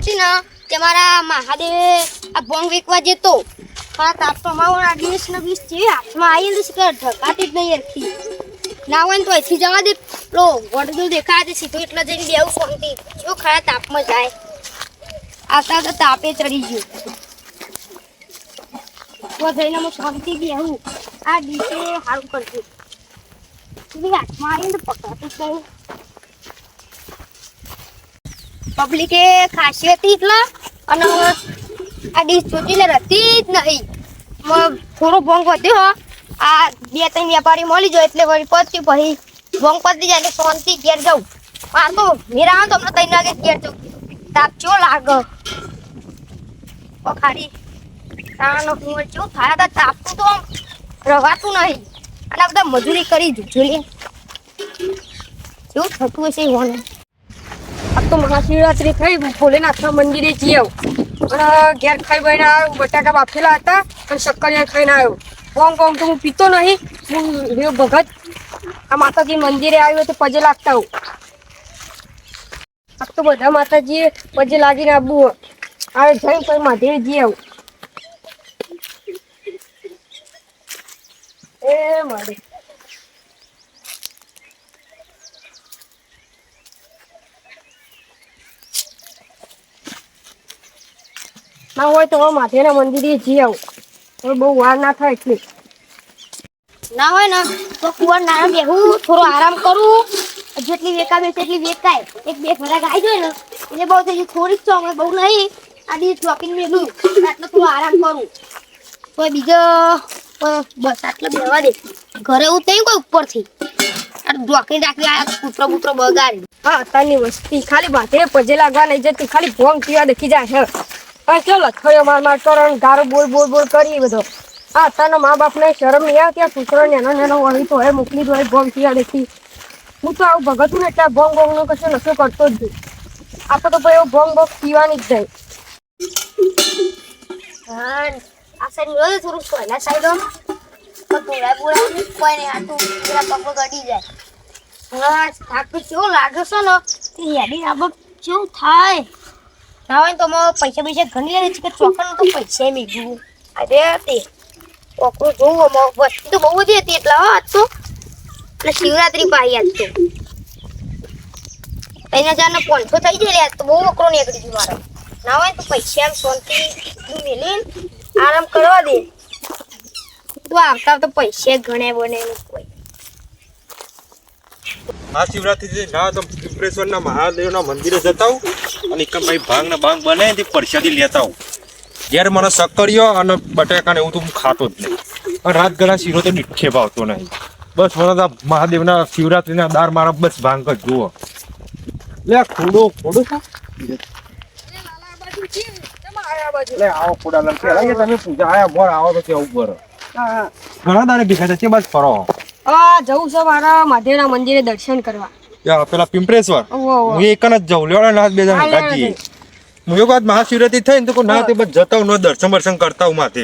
હતી ને કે મારા મહાદેવે આ ભોંગ વેકવા જતો. મારા તાપમાં આ દિવસ ને બીસ જે હાથમાં આવી ને કે ઢકાતી જ નહીં અરખી ના હોય ને તો અહીંથી જવા દે. પેલો વડદું દેખાય છે, સીધું એટલે જઈને બેવું ફોનથી જો ખરા તાપમાં જાય. આવતા તો તાપે ચડી ગયું. તો જઈને હું શાંતિ બેહું. આ દિવસે સારું કરજો. હાથમાં આવીને તો પકડાતું જ પબ્લિકે ખાસી હતી એટલે અને આ ડીશ એટલે રહેતી જ નહીં. થોડો ભોંગ વધ્યો. આ બે ત્રણ વેપારી મળી જાય એટલે વળી પત્યું પછી ભોંગ પતી જાય એટલે શાંતિ ઘેર જાઉં. આ તો મેરા આવે તો હમણાં ત્રણ વાગે ઘેર જાઉં. તાપ ચો લાગે? પખાડી તાનો હું ચો? થાય તો તાપતું તો રવાતું નહીં. અને બધા મજૂરી કરી જુજુલી કેવું થતું હશે હોને આ તો મહાશિવરાત્રી થઈ ભોલેનાથના મંદિરે જઈ આવું. અને ઘેર ખાઈ બહીને આવ્યો, બટાકા બાફેલા હતા અને શક્કરિયા ખાઈને આવ્યો. કોમ કોમ તો હું પીતો નહીં, હું ભગત. આ માતાજી મંદિરે આવ્યો તો પજે લાગતા હું આ તો બધા માતાજીએ પજે લાગીને આવવું આવે જઈ પછી માધેરે જઈ આવું. એ મારે ના હોય તો માથેના મંદિરે જઈ આવું. હવે બહુ વાર ના થાય એટલી. ના હોય ને તો કુંવર નાના બેહું થોડો આરામ કરું. જેટલી વેકાવે તેટલી વેકાય. એક બે ફરાક આવી જાય ને એટલે બહુ થઈ થોડીક છો અમે બહુ નહીં. આ દિવસ શોપિંગ મેલું આટલો થોડો આરામ કરું. કોઈ બીજો બસ આટલો બેવા દે. ઘરે હું થઈ કોઈ ઉપરથી. આ રાખી આ કૂતરો બૂતરો બગાડી. હા વસ્તી. ખાલી માથે પજે લાગવા નહીં જતી. ખાલી ભોંગ પીવા દેખી જાય છે. ચાલો લથયો માર માર કરો ગારો બોલ બોલ બોલ કરી બધો. આ અત્યારના મા બાપને શરમ નહીં આવે ત્યાં કૂતરો નેનો નેનો વળી તો એ મોકલી દો ભોંગ થયા દેખી હું તો આવું ભગતું ને એટલે આ ભોંગ ભોંગ નો કશો નશો કરતો જ નહીં. આપણે તો ભાઈ એવું ભોંગ ભોંગ પીવાની જ જાય આ સાઈડ રોજ થોડું સોયલા સાઈડ આમ તો કોઈ નહીં આ તો પેલા પગ ગડી જાય. હા થાક લાગે છે ને? યાદી આબક કેવું થાય? ના હોય તો અમે પૈસા પૈસા ઘણી લે છે કે ચોકન તો પૈસા મેળવ્યું અરે તે ચોકરું જોવું વસ્તુ તો બહુ બધી હતી એટલે આજ તો. એટલે શિવરાત્રી પાઈ આજ તો. હજાર નો પાંચસો થઈ જાય આજ તો બહુ વકરો નીકળી ગયું મારો. ના હોય તો પૈસા એમ શાંતિ મેલીને આરામ કરવા દે. તો આવતા તો પૈસા ઘણે બને કોઈ આ શિવરાત્રી ના તો ત્રિપુરેશ્વરના મહાદેવના મંદિરે જતા અને એકમ ભાઈ ભાંગના ભાંગ બને તે પરસાદી લેતા જ્યારે મને સક્કરિયો અને બટાકા ને એવું તો હું ખાતો જ નહીં. અને રાત ગળા શીરો તો મીઠે ભાવતો નહીં. બસ મને તો મહાદેવના શિવરાત્રીના દાર મારા બસ ભાંગ જ જુઓ. લે આ ખોડો ખોડો છે? લે આવો ખોડા તમે પૂજા આયા મોર આવો તો કેવું પર ઘણા દાડે ભેગા થશે બસ ફરો. હા જવું છે મારા મહાદેવના મંદિરે દર્શન કરવા. યા પેલા પિંપરેશ્વર. હું એકન જ જાઉં. લેવડા નાથ બે જણા. હા, હું એક વાત મહાશિવરાત્રી થઈ ને તો ના તે બસ જતા હું દર્શન બર્શન કરતા હું માથે.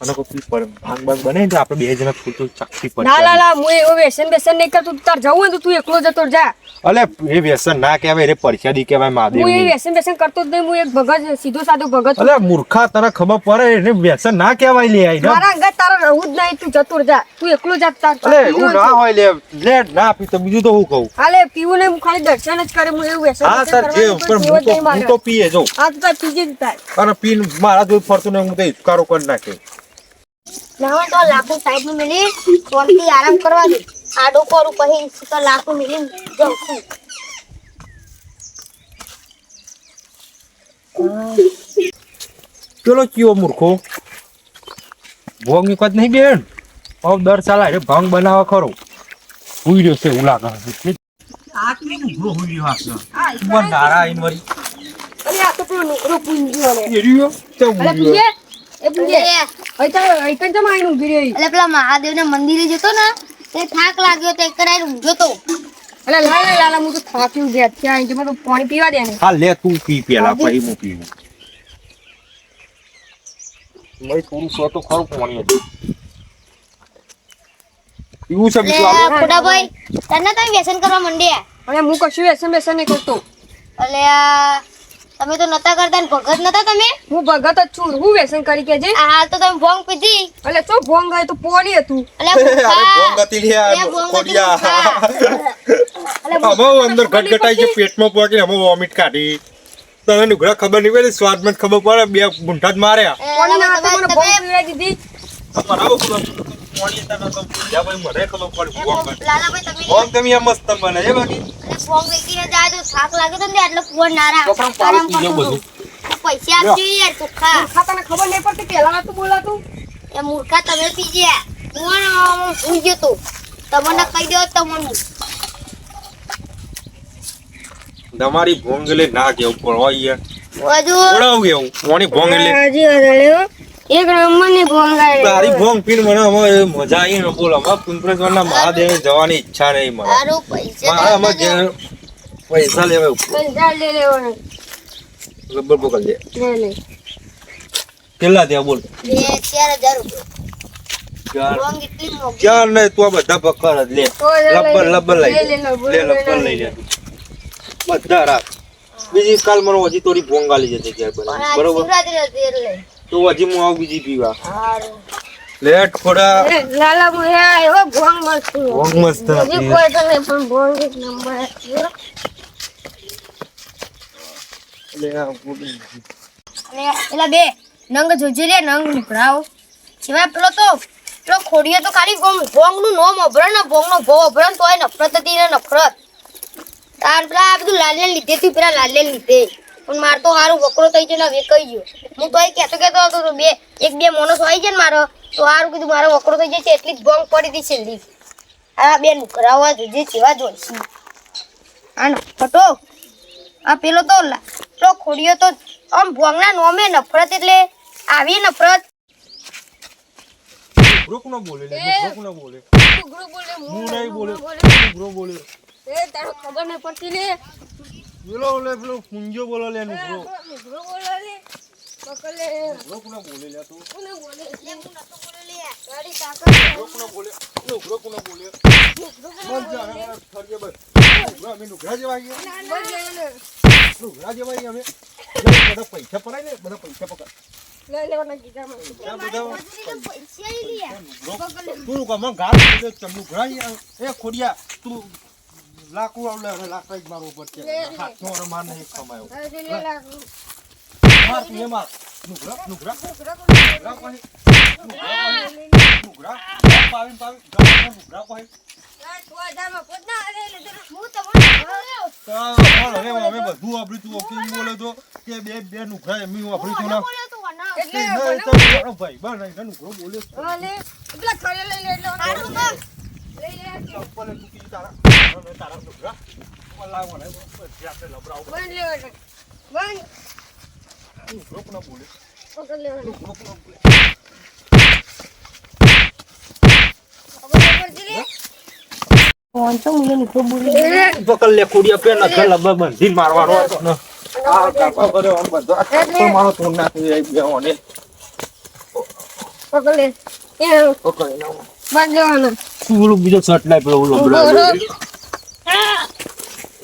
અને કોઈ ભાંગ ભાંગ બને તો આપણે બે જણા ફૂટું ચાકતી ના લા લા હું એવો વ્યસન બેસન નહીં કરતું તાર જવું હોય તો તું એકલો જતો જા. અલે એ વ્યસન ના કહેવાય રે પરસાદી કહેવાય હું એ વ્યસન બેસન કરતો જ નહીં હું એક ભગત સીધો સાધો ભગત અલે મૂર્ખા તને ખબર પડે એને વ્યસન ના કહેવાય લે આઈ મારા અંગત તારે રહું જ નહીં તું જતો જા. તું એકલો જા તાર અલે ના હોય લે લે ના પી તો બીજું તો હું કહું? હાલે પીવું હું ખાલી દર્શન જ કરે હું એવું વ્યસન હા સર જે હું તો હું તો પીએ જો. આ તો પીજે જ તાર. અને પીન મારા જોઈ ફરતું ને હું તો ઇસ્કારો કરી નાખે. ના તો લાખો સાઈડની મિલી શાંતિ આરામ કરવા દે. આડો કરું પછી તો લાખો મિલી જાઉં છું. પેલો કયો મૂર્ખો? ભોગની કદ નહીં બેન. હવે દર ચાલા અરે ભંગ બનાવવા ખરો. હુઈ રહ્યો છે ઉલા લાગે છે. આટલી ઉભરો હુઈ રહ્યો હાથ ઉપર નારા આઈને વળી અરે આ તો પેલો નોકરો પૂંજ્યો ને એ રહ્યો? તો હુઈ રહ્યો? એ પૂંજે. અહીં તો અહીં તો જમા આઈને ઊભી રહી એટલે પેલા મહાદેવ ના મંદિરે જતો ને તે થાક લાગ્યો તો કરાય ઊંઘ્યો તો અરે લા લા લા લા, હું તો થાક્યું ગયા ત્યાં અહીં તો પાણી પીવા દે હા લે તું પી પેલા પછી હું પીવું. મેં થોડું સો તો ખરું પાણી હતું. પીવું છે તને તો વ્યસન કરવા માંડ્યા? અને હું કશું વ્યસન વ્યસન નહીં કરતો. એટલે આ તમે તો નતા કરતા ને ભગત નતા તમે? હું ભગત જ છું. હું વ્યસન કરી કે જે? આ તો તમે ભોંગ પીધી. એટલે ચો ભોંગ ગયો તો પોલી હતું. એટલે ભોંગ હતી લે. એટલે આમાં અંદર ગટગટાઈ જે પેટમાં પોકી આમાં વોમિટ કાઢી. તને નુગરા ખબર નહીં પડે સ્વાદમાં મત ખબર પડે બે ગુંઠા જ માર્યા. પોણી ના તમે- મને ભોંગ પીવા દીધી. બરાબર પોણી પણ પાણી પૈસા આપજો યાર ચોખ્ખા. ખાતાને ખબર નહીં પડતી પહેલા નતું બોલાતું? એ મૂર્ખા તમે પીજ્યા હું ભૂલ ગયો તો. તમને કહી દો તમને. તમારી ભોંગ એટલે ના કેવું યાર. ઓળાવ મોની ભોંગ એટલે હજી વધારે એક રમવાની ભોંગ આવી તારી ભોંગ પીન મને અમારે મજા આવી ને બોલ અમારે કુંભરેશ્વરના મહાદેવ જવાની ઈચ્છા નહીં મને. મારો પૈસા મારા આમાં જે પૈસા લેવા પૈસા લે લેવાનો. રબર પકડ લે. લે લે. કેટલા ત્યાં બોલ? બે ચાર હજાર રૂપિયા. ચાર. નહીં તું આ બધા પકડ જ લે. લબ્બર લબ્બર લઈ- લે લે, લબર લઈ લે. બધા રાખ. બીજી કાલ મને હજી થોડી ભોંગ આલી જતી ઘેર બરાબર? તો હજી હું આવું બીજી પીવા. લેટ ખોડા. લાલા હું હે એવો ભોંગ મસ્ત ભોંગ મસ્ત હજી કોઈ તો નહીં પણ ભોંગ એક નંબર લે આ ગુડી એલા બે નંગ જોજે લે નંગ નીકળાવ સિવાય પેલો તો પેલો ખોડીએ તો ખાલી ભોંગનું નોમ અભરણ ને ભોંગ નો ભો અભરણ એ નફરત હતી ને નફરત. તાર પેલા આ બધું લાલે લીધે તું પેલા લાલે લીધે. પણ માર તો હારું વકરો થઈ ગયો ને હવે કહી ગયો હું તો એ કહેતો કહેતો હતો તો બે એક બે મોનસ આવી જાય ને મારો તો હારું કીધું મારો વકરો થઈ જશે એટલી જ ભોંગ પડી હતી છેલ્લી. આ બે નુકરાવા જોઈએ જેવા જોઈશી. આનો ફટો? આ પેલો તો તો ખોડિયો તો આમ ભોંગના નોમે નફરત એટલે આવી નફરત. ગ્રુપ નો બોલે લે ગ્રુપ નો બોલે. ગ્રુપ બોલે, હું નહીં બોલે બોલે. ગ્રુપ બોલે. એ તારો ખબર ન પડતી લે. પેલો લે પેલો કુંજો બોલો લે નું ગ્રુપ બોલો બોલે લે. લે. બોલે લે તું? કોને બોલે? ગાડી તાકત ગ્રુપ ન બોલે? નું ગ્રુપ બોલે? બસ જા હવે ફરજે બસ નુગરા અમે નુગરા જેવા ગયા નુગરા જેવા ગયા અમે. બધા પૈસા પડાય ને બધા પૈસા પકડ. લે તું કમા ગાળ ચમનું એ ખોડિયા તું લાકડું આવલે હવે લાકડા જ મારવું પડશે. હાથનો અને માર નહીં ખમાયો લાખ. માર તું એ માર. નુગરા નુગરા નુગરા કોઈ નુગરા કોઈ નુગરા પાવી. પાવી ગાળ નુગરા કોઈ ના બધું વાપરી તું વકીલ બોલે તો કે બે બે નુગરા એમ વાપરી તું ના. ભાઈ. બન નહીં નુગરો બોલે લે લે. લે પકડ લે પકડ લે. ખોડિયા પે ના ઘર લબર બંધી મારવાનો હતો ને આ કાપા કરે આમ બધો આ મારો તો ના થઈ પકડ લે પકડી નાખો બંધ લેવાના બીજો શર્ટ લાય પેલો ઓલો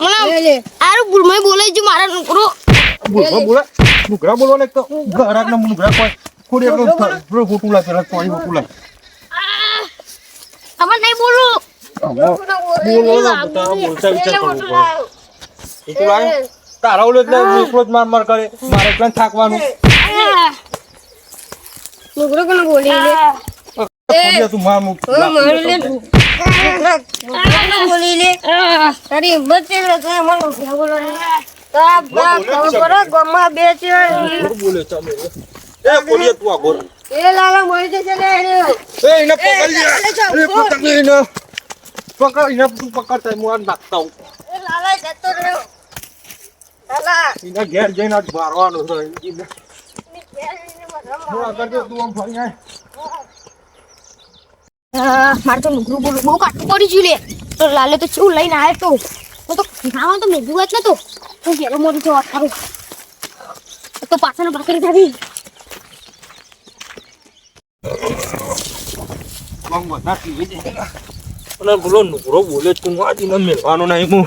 આરો લે બોલે ભૂલમાં બોલાઈ જો મારા નકરો બોલવા બોલે નુકરા બોલો એક તો ઘરાક ના નુકરા કોઈ કોડી એકલો પેલો ગોટું લાગે પેલા કોઈ ગોટું લાગે તમે નહીં બોલું બોલો તારા બોલતા વિચાર કરવો પડે તો તારા ઓલો એટલે મુકલો માર માર કરે મારે એકલા થાકવાનું નુકરો કોને બોલી ઘેર જઈને આજ મારવાનો છે એને હું આગળ જો તું આમ ફરી આય મારે તો નુકરું બોલું બહુ કાટું પડી ગયું લે. તો લાલે તો શું લઈને આવ્યો તો. હું તો ખાવા તો મેં જ નતો હું ઘેરો મોડું જવા થારું તો પાછળ ભાખરી દે અને પેલો નુકરો બોલે તું આજ એને મેળવાનો નહીં હું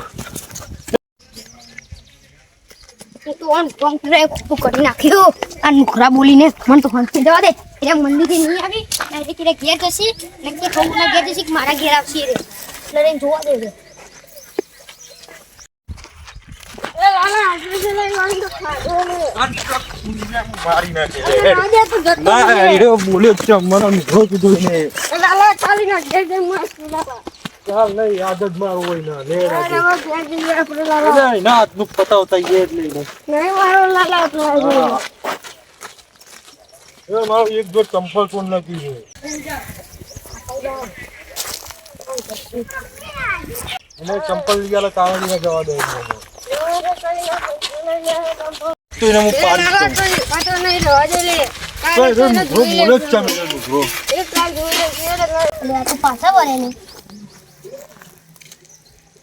તો ઓન ખોટું કરી નાખ્યું. આ નુકરા બોલીને મને તો હંસી જવા દે. એટલે મંદિરથી નહીં આવી ડાયરેક્ટ એને ઘેર જશે ને કે ખોટુના ઘેર જશે કે મારા ઘેર આવશે રે એટલે એને જોવા દે રે એ લાલા આજે છે લઈ વાળી તો ખાધો ને મારી નાખે આજે તો જતો ના રહે. એ બોલ્યો છે મને મીઠો કીધું ને એ લાલા ચાલી ના ઘેર જઈ મસ્ત લાલા. ચાલ નહીં આદત મારું હોય ના લે અરે હવે ઘેર જઈએ આપણે લાલા. ના હાથનું પતાવતા એ મારો એક જો ચંપલ પણ નથી છે. એને ચંપલ લઈ ગયા કાવડીમાં જવા દે તું એને હું પાડી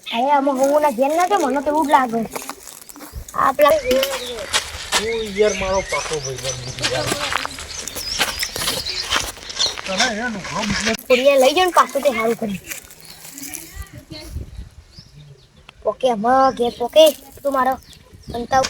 અરે આમાં હું ના ઘેર ના તો મને તો એવું જ લાગે. આપલા યાર મારો પાકો ભાઈ પુરીએ લઈ જાવ ને પાછું તે સારું કરી. પોકે ઘેર પોકે. તું મારો અંતાવ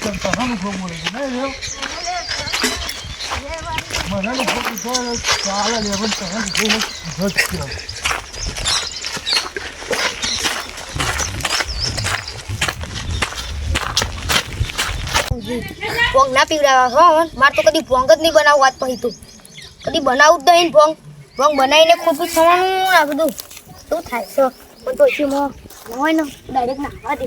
ને પીવડાવા હો મારે તો કદી ભોંગ જ નહીં બનાવવું વાત પછી તું. કદી બનાવું ને ભોંગ. ભોંગ બનાવીને ખોટું થવાનું આ બધું. શું થાય છે? પણ તો પછી મોં ન હોય ને, ડાયરેક્ટ નાખવા દે.